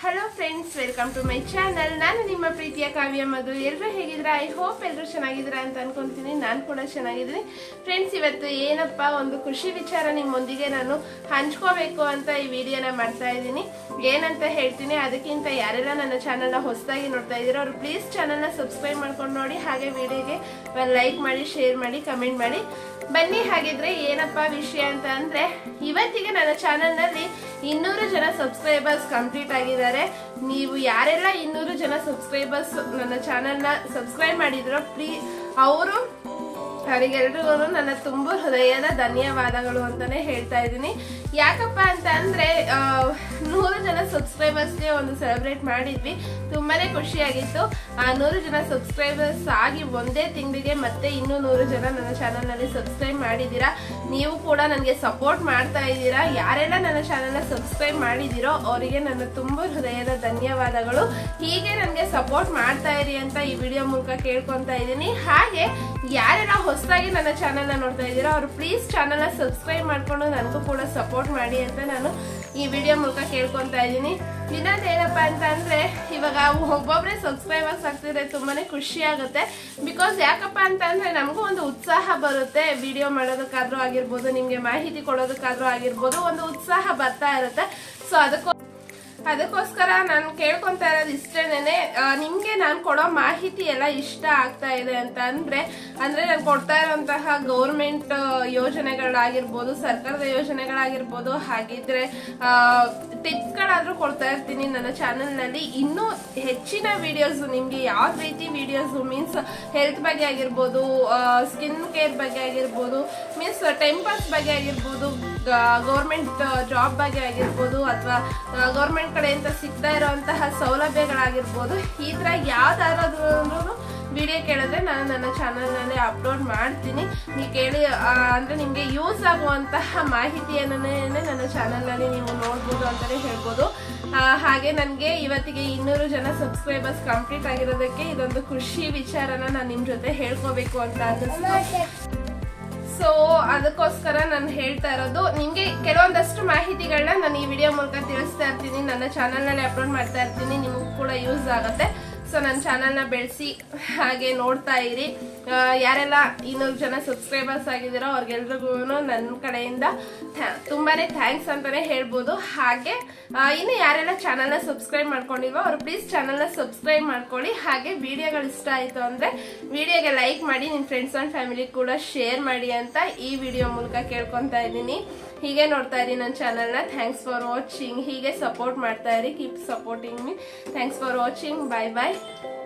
Hello friends welcome to my channel ನಾನು ನಿಮ್ಮ ಪ್ರೀತಿಯ ಕಾವ್ಯ ಮಧು. ಎಲ್ಲರೂ ಹೇಗಿದ್ರೆ ಐ ಹೋಪ್ ಎಲ್ಲರೂ ಚೆನ್ನಾಗಿದ್ದೀರಾ ಅಂತ ಅನ್ಕೊಂತೀನಿ. ನಾನು ಕೂಡ ಚೆನ್ನಾಗಿದ್ದೀನಿ. ಫ್ರೆಂಡ್ಸ್ ಇವತ್ತು ಏನಪ್ಪ? ಒಂದು ಖುಷಿ ವಿಚಾರ ನಿಮ್ಮೊಂದಿಗೆ ನಾನು ಹಂಚ್ಕೋಬೇಕು ಅಂತ ಈ ವಿಡಿಯೋನ ಮಾಡ್ತಾ ಇದ್ದೀನಿ. ಏನಂತ ಹೇಳ್ತೀನಿ, ಅದಕ್ಕಿಂತ ಯಾರೆಲ್ಲ ನನ್ನ ಚಾನಲ್ನ ಹೊಸದಾಗಿ ನೋಡ್ತಾ ಇದ್ದೀರೋ ಅವ್ರು ಪ್ಲೀಸ್ ಚಾನಲ್ನ ಸಬ್ಸ್ಕ್ರೈಬ್ ಮಾಡ್ಕೊಂಡು ನೋಡಿ. ಹಾಗೆ ವಿಡಿಯೋಗೆ ಲೈಕ್ ಮಾಡಿ ಶೇರ್ ಮಾಡಿ ಕಮೆಂಟ್ ಮಾಡಿ. ಬನ್ನಿ, ಹಾಗಿದ್ರೆ ಏನಪ್ಪ ವಿಷಯ ಅಂತ ಅಂದರೆ, ಇವತ್ತಿಗೆ ನನ್ನ ಚಾನಲ್ನಲ್ಲಿ ಇನ್ನೂರು ಜನ ಸಬ್ಸ್ಕ್ರೈಬರ್ಸ್ ಕಂಪ್ಲೀಟ್ ಆಗಿದ್ದಾರೆ. ನೀವು ಯಾರೆಲ್ಲ ಇನ್ನೂರು ಜನ ಸಬ್ಸ್ಕ್ರೈಬರ್ಸ್ ನನ್ನ ಚಾನಲ್ನ ಸಬ್ಸ್ಕ್ರೈಬ್ ಮಾಡಿದ್ರೋ ಪ್ಲೀ ಅವರು ಅವರಿಗೆಲ್ರಿಗೂ ನನ್ನ ತುಂಬ ಹೃದಯದ ಧನ್ಯವಾದಗಳು ಅಂತಲೇ ಹೇಳ್ತಾ ಇದ್ದೀನಿ. ಯಾಕಪ್ಪ ಅಂತ ಅಂದರೆ ನೂರು ಜನ ಸಬ್ಸ್ಕ್ರೈಬರ್ಸ್ಗೆ ಒಂದು ಸೆಲೆಬ್ರೇಟ್ ಮಾಡಿದ್ವಿ. ತುಂಬಾ ಖುಷಿಯಾಗಿತ್ತು. ಆ, ನೂರು ಜನ ಸಬ್ಸ್ಕ್ರೈಬರ್ಸ್ ಆಗಿ ಒಂದೇ ತಿಂಗಳಿಗೆ ಮತ್ತೆ ಇನ್ನೂ ನೂರು ಜನ ನನ್ನ ಚಾನಲ್ನಲ್ಲಿ ಸಬ್ಸ್ಕ್ರೈಬ್ ಮಾಡಿದ್ದೀರಾ? ನೀವು ಕೂಡ ನನಗೆ ಸಪೋರ್ಟ್ ಮಾಡ್ತಾ ಇದ್ದೀರಾ? ಯಾರೆಲ್ಲ ನನ್ನ ಚಾನಲ್ನ ಸಬ್ಸ್ಕ್ರೈಬ್ ಮಾಡಿದ್ದೀರೋ, ಅವರಿಗೆ ನನ್ನ ತುಂಬ ಹೃದಯದ ಧನ್ಯವಾದಗಳು. ಹೀಗೆ ನನಗೆ ಸಪೋರ್ಟ್ ಮಾಡ್ತಾ ಇರಿ ಅಂತ ಈ ವಿಡಿಯೋ ಮೂಲಕ ಕೇಳ್ಕೊತಾ ಇದ್ದೀನಿ. ಹಾಗೆ, ಯಾರೆಲ್ಲ ಹೊಸದಾಗಿ ನನ್ನ ಚಾನಲ್ನ ನೋಡ್ತಾ ಇದ್ದೀರಾ, ಅವರು ಪ್ಲೀಸ್ ಚಾನಲ್ನ ಸಬ್ಸ್ಕ್ರೈಬ್ ಮಾಡ್ಕೊಂಡು ನನಗೂ ಕೂಡ ಸಪೋರ್ಟ್ ಮಾಡಿ ಅಂತ ನಾನು ಈ ವಿಡಿಯೋ ಮೂಲಕ ಕೇಳ್ಕೊತಾ ಇದ್ದೀನಿ. ಇನ್ನೊಂದೇನಪ್ಪ ಅಂತ ಅಂದರೆ, ಇವಾಗ ಒಬ್ಬೊಬ್ಬರೇ ಸಬ್ಸ್ಕ್ರೈಬರ್ಸ್ ಆಗ್ತಿದ್ರೆ ತುಂಬಾನೇ ಖುಷಿ ಆಗುತ್ತೆ. ಬಿಕಾಸ್ ಯಾಕಪ್ಪ ಅಂತ ಅಂದರೆ ನಮಗೂ ಒಂದು ಉತ್ಸಾಹ ಬರುತ್ತೆ ವಿಡಿಯೋ ಮಾಡೋದಕ್ಕಾದರೂ ಆಗಿರ್ಬೋದು, ನಿಮಗೆ ಮಾಹಿತಿ ಕೊಡೋದಕ್ಕಾದರೂ ಆಗಿರ್ಬೋದು, ಒಂದು ಉತ್ಸಾಹ ಬರ್ತಾ ಇರುತ್ತೆ. ಸೊ ಅದಕ್ಕೋ ಅದಕ್ಕೋಸ್ಕರ ನಾನು ಕೇಳ್ಕೊಂತಾ ಇರೋದು ಇಷ್ಟೇನೆ ನಿಮ್ಗೆ ನಾನು ಕೊಡೋ ಮಾಹಿತಿ ಎಲ್ಲ ಇಷ್ಟ ಆಗ್ತಾ ಇದೆ ಅಂತ ಅಂದ್ರೆ ಅಂದ್ರೆ ನಾನು ಕೊಡ್ತಾ ಇರೋಂತಹ ಗೌರ್ಮೆಂಟ್ ಯೋಜನೆಗಳಾಗಿರ್ಬೋದು, ಸರ್ಕಾರದ ಯೋಜನೆಗಳಾಗಿರ್ಬೋದು, ಹಾಗಿದ್ರೆ ಟಿಪ್ಸ್ಗಳಾದರೂ ಕೊಡ್ತಾ ಇರ್ತೀನಿ ನನ್ನ ಚಾನೆಲ್ನಲ್ಲಿ ಇನ್ನೂ ಹೆಚ್ಚಿನ ವಿಡಿಯೋಸ್ ನಿಮ್ಗೆ ಯಾವ ರೀತಿ ವಿಡಿಯೋಸ್ ಮೀನ್ಸ್ ಹೆಲ್ತ್ ಬಗ್ಗೆ ಆಗಿರ್ಬೋದು ಸ್ಕಿನ್ ಕೇರ್ ಬಗ್ಗೆ ಆಗಿರ್ಬೋದು ಮೀನ್ಸ್ ಟೆಂಪಲ್ಸ್ ಬಗ್ಗೆ ಆಗಿರ್ಬೋದು ಗೌರ್ಮೆಂಟ್ ಜಾಬ್ ಬಗ್ಗೆ ಆಗಿರ್ಬೋದು, ಅಥವಾ ಗೌರ್ಮೆಂಟ್ ಕಡೆಯಿಂದ ಸಿಗ್ತಾ ಇರುವಂತಹ ಸೌಲಭ್ಯಗಳಾಗಿರ್ಬೋದು. ಈ ಥರ ಯಾವ್ದಾದ್ರು ವಿಡಿಯೋ ಕೇಳಿದ್ರೆ ನಾನು ನನ್ನ ಚಾನಲ್ನಲ್ಲಿ ಅಪ್ಲೋಡ್ ಮಾಡ್ತೀನಿ. ನೀವು ಕೇಳಿ ಅಂದರೆ ಅಂದ್ರೆ ನಿಮಗೆ ಯೂಸ್ ಆಗುವಂತಹ ಮಾಹಿತಿಯನ್ನೇ ನನ್ನ ಚಾನಲ್ನಲ್ಲಿ ನೀವು ನೋಡ್ಬೋದು ಅಂತಲೇ ಹೇಳ್ಬೋದು. ಹಾಗೆ ನನಗೆ ಇವತ್ತಿಗೆ ಇನ್ನೂರು ಜನ ಸಬ್ಸ್ಕ್ರೈಬರ್ಸ್ ಕಂಪ್ಲೀಟ್ ಆಗಿರೋದಕ್ಕೆ ಇದೊಂದು ಖುಷಿ ವಿಚಾರನ ನಾನು ನಿಮ್ಮ ಜೊತೆ ಹೇಳ್ಕೋಬೇಕು ಅಂತ ಅನ್ನಿಸ್ತು. ಸೊ ಅದಕ್ಕೋಸ್ಕರ ನಾನು ಹೇಳ್ತಾ ಇರೋದು, ನಿಮಗೆ ಕೆಲವೊಂದಷ್ಟು ಮಾಹಿತಿಗಳನ್ನ ನಾನು ಈ ವಿಡಿಯೋ ಮೂಲಕ ತಿಳಿಸ್ತಾ ಇರ್ತೀನಿ. ನನ್ನ ಚಾನಲ್ನಲ್ಲಿ ಅಪ್ಲೋಡ್ ಮಾಡ್ತಾ ಇರ್ತೀನಿ. ನಿಮಗೂ ಕೂಡ ಯೂಸ್ ಆಗುತ್ತೆ. ಸೊ ನನ್ನ ಚಾನಲ್ನ ಬೆಳೆಸಿ ಹಾಗೆ ನೋಡ್ತಾ ಇರಿ. ಯಾರೆಲ್ಲ ಇನ್ನೂರು ಜನ ಸಬ್ಸ್ಕ್ರೈಬರ್ಸ್ ಆಗಿದ್ದೀರೋ ಅವ್ರಿಗೆಲ್ರಿಗೂ ನನ್ನ ಕಡೆಯಿಂದ ತುಂಬಾ ಥ್ಯಾಂಕ್ಸ್ ಅಂತಲೇ ಹೇಳ್ಬೋದು. ಹಾಗೆ ಇನ್ನು ಯಾರೆಲ್ಲ ಚಾನಲ್ನ ಸಬ್ಸ್ಕ್ರೈಬ್ ಮಾಡ್ಕೊಂಡಿಲ್ವೋ ಅವರು ಪ್ಲೀಸ್ ಚಾನಲ್ನ ಸಬ್ಸ್ಕ್ರೈಬ್ ಮಾಡ್ಕೊಳ್ಳಿ. ಹಾಗೆ ವಿಡಿಯೋಗಳು ಇಷ್ಟ ಆಯಿತು ಅಂದರೆ ವಿಡಿಯೋಗೆ ಲೈಕ್ ಮಾಡಿ ನಿಮ್ಮ ಫ್ರೆಂಡ್ಸ್ ಆ್ಯಂಡ್ ಫ್ಯಾಮಿಲಿ ಕೂಡ ಶೇರ್ ಮಾಡಿ ಅಂತ ಈ ವಿಡಿಯೋ ಮೂಲಕ ಕೇಳ್ಕೊತಾ ಇದ್ದೀನಿ. ಹೀಗೆ ನೋಡ್ತಾ ಇರಿ ನನ್ನ ಚಾನಲ್ನ ಥ್ಯಾಂಕ್ಸ್ ಫಾರ್ ವಾಚಿಂಗ್ ಹೀಗೆ ಸಪೋರ್ಟ್ ಮಾಡ್ತಾ ಇರಿ. Keep supporting me thanks for watching bye bye Bye.